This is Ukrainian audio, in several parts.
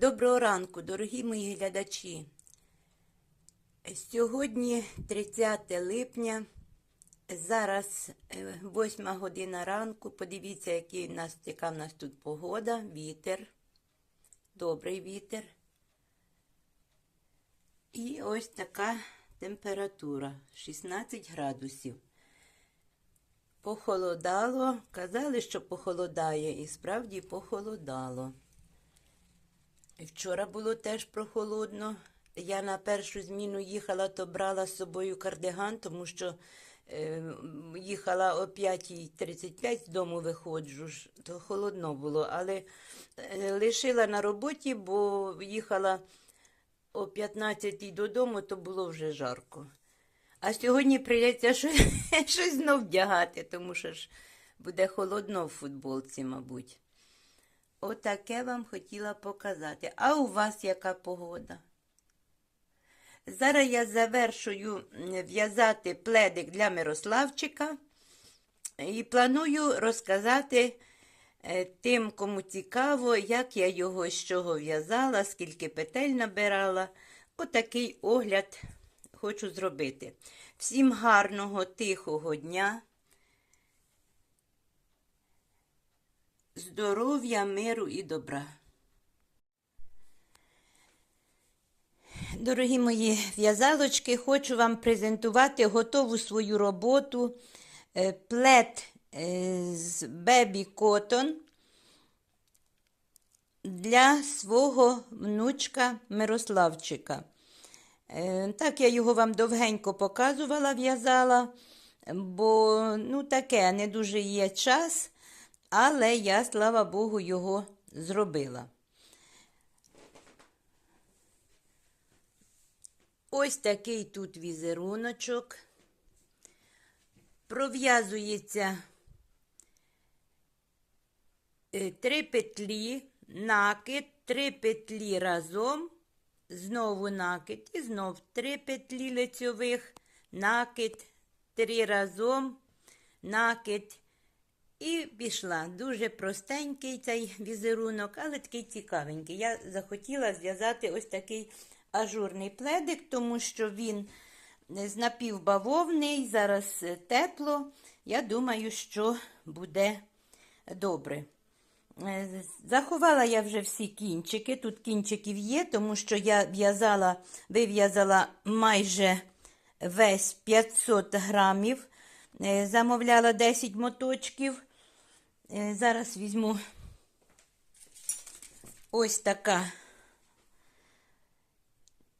Доброго ранку, дорогі мої глядачі. Сьогодні 30 липня, зараз 8 година ранку. Подивіться, який в нас, яка в нас тут погода, вітер, добрий вітер. І ось така температура 16 градусів. Похолодало, казали, що похолодає, і справді похолодало. Вчора було теж прохолодно. Я на першу зміну їхала, то брала з собою кардиган, тому що е, їхала о 5.35 з дому виходжу, то холодно було. Але е, лишила на роботі, бо їхала о 15 додому, то було вже жарко. А сьогодні прийдеться щось, щось знов вдягати, тому що ж буде холодно в футболці, мабуть. Отаке вам хотіла показати. А у вас яка погода? Зараз я завершую в'язати пледик для Мирославчика і планую розказати е, тим, кому цікаво, як я його з чого в'язала, скільки петель набирала. Отакий огляд хочу зробити. Всім гарного, тихого дня. Здоров'я, миру і добра. Дорогі мої в'язалочки, хочу вам презентувати готову свою роботу е, плед е, з Baby Cotton для свого внучка Мирославчика. Е, Так, я його вам довгенько показувала, в'язала, бо ну, таке не дуже є час, але я, слава Богу, його зробила. Ось такий тут візеруночок. Пров'язується е, три петлі, накид, три петлі разом, знову накид і знов три петлі лицьових, накид, три разом, накид. І пішла. Дуже простенький цей візерунок, але такий цікавенький. Я захотіла зв'язати ось такий ажурний пледик, тому що він з напівбавовний, зараз тепло. Я думаю, що буде добре. Заховала я вже всі кінчики. Тут кінчиків є, тому що я в'язала, вив'язала майже весь 500 грамів. Замовляла 10 моточків. Зараз візьму ось така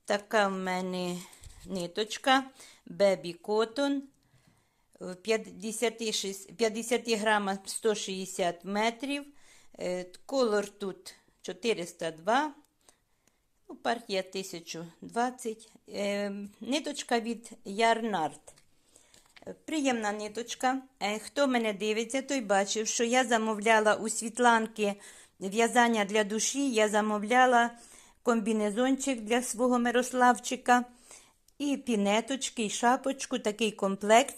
Така в мене ниточка Baby Cotton 50, 50 грама 160 метрів. Колор тут 402, ну, партія 1020. Ниточка від Ярнард. Приємна ниточка. Хто мене дивиться, той бачив, що я замовляла у Світланки в'язання для душі, я замовляла комбінезончик для свого Мирославчика, і пінеточки, і шапочку, такий комплект.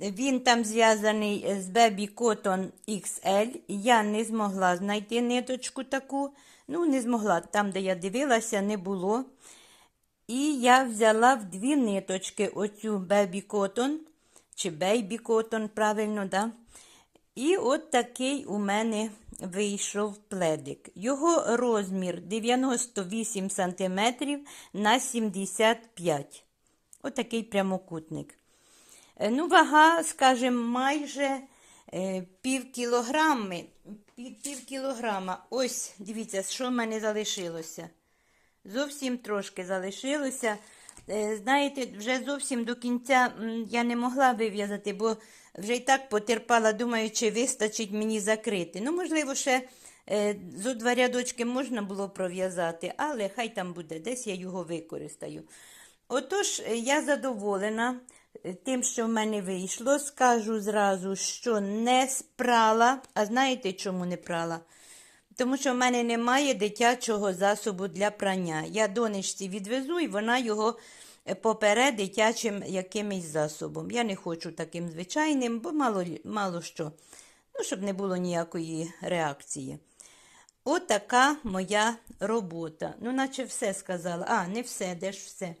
Він там зв'язаний з Baby Cotton XL. Я не змогла знайти ниточку таку. Ну, не змогла. Там, де я дивилася, не було. І я взяла в дві ниточки оцю Baby Cotton, чи Baby Cotton, правильно, да? І от такий у мене вийшов пледик. Його розмір 98 см на 75 Отакий прямокутник. Ну, вага, скажімо, майже е, пів кілограми. Пів кілограма. Ось, дивіться, що в мене залишилося. Зовсім трошки залишилося. Е, знаєте, вже зовсім до кінця я не могла вив'язати, бо вже й так потерпала, думаю, чи вистачить мені закрити. Ну, можливо, ще е, зо два рядочки можна було пров'язати, але хай там буде, десь я його використаю. Отож, е, я задоволена тим, що в мене вийшло. Скажу зразу, що не спрала. А знаєте, чому не прала? Тому що в мене немає дитячого засобу для прання. Я донечці відвезу, і вона його поперед дитячим якимось засобом. Я не хочу таким звичайним, бо мало мало що. Ну, щоб не було ніякої реакції. Отака моя робота. Ну, наче все сказала. А, не все, де ж все?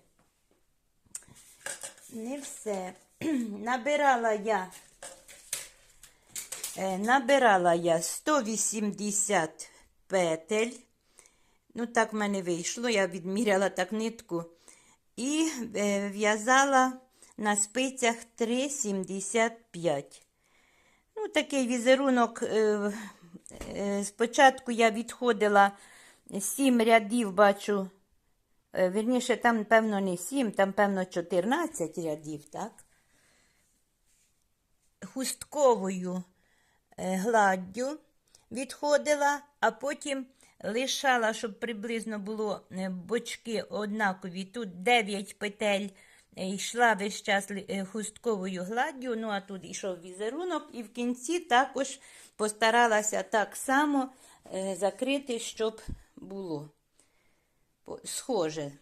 Не все. Набирала я. Е, Набирала я 180 петель. Ну, так в мене вийшло. Я відміряла так нитку. І е, в'язала на спицях 3,75. Ну, такий візерунок. Е, спочатку я відходила 7 рядів, бачу. Е, Вірніше, там, певно, не 7, там, певно, 14 рядів, так? Хустковою гладдю відходила, а потім лишала, щоб приблизно було е, бочки однакові. Тут 9 петель е, йшла весь час е, хустковою гладдю, ну а тут йшов візерунок, і в кінці також постаралася так само е, закрити, щоб було схоже.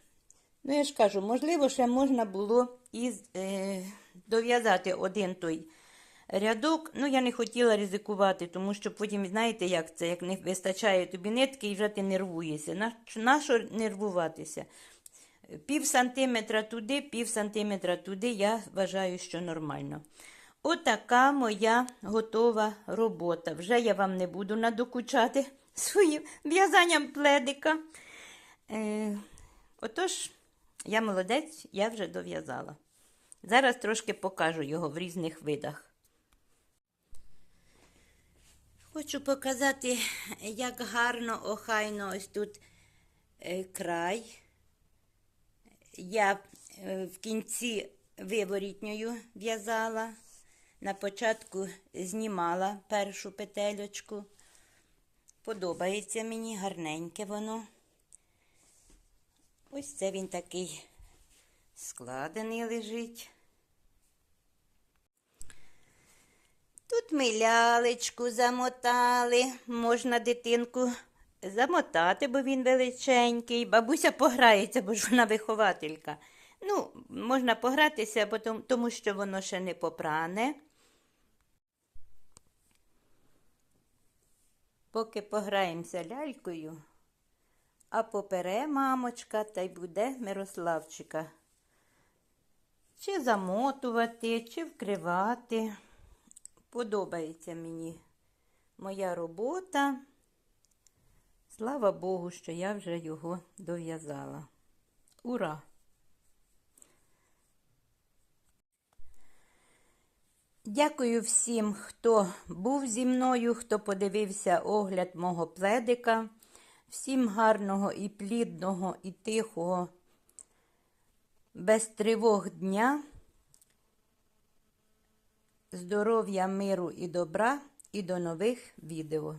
Ну, я ж кажу, можливо, ще можна було і е, дов'язати один той рядок. Ну, я не хотіла ризикувати, тому що потім, знаєте, як це, як не вистачає тобі нитки і вже ти нервуєшся. На, на що нервуватися? Пів сантиметра туди, пів сантиметра туди, я вважаю, що нормально. Отака моя готова робота. Вже я вам не буду надокучати своїм в'язанням пледика. Е, отож, я молодець, я вже дов'язала. Зараз трошки покажу його в різних видах. Хочу показати, як гарно, охайно ось тут е, край. Я е, в кінці виворітньою в'язала. На початку знімала першу петельочку. Подобається мені, гарненьке воно. Ось це він такий складений лежить. Тут ми лялечку замотали. Можна дитинку замотати, бо він величенький. Бабуся пограється, бо ж вона вихователька. Ну, можна погратися, тому що воно ще не попране. Поки пограємося лялькою, а попере мамочка та й буде Мирославчика. Чи замотувати, чи вкривати. Подобається мені моя робота. Слава Богу, що я вже його дов'язала. Ура! Дякую всім, хто був зі мною, хто подивився огляд мого пледика. Всім гарного і плідного, і тихого, без тривог дня. Здоров'я, миру і добра, і до нових відео.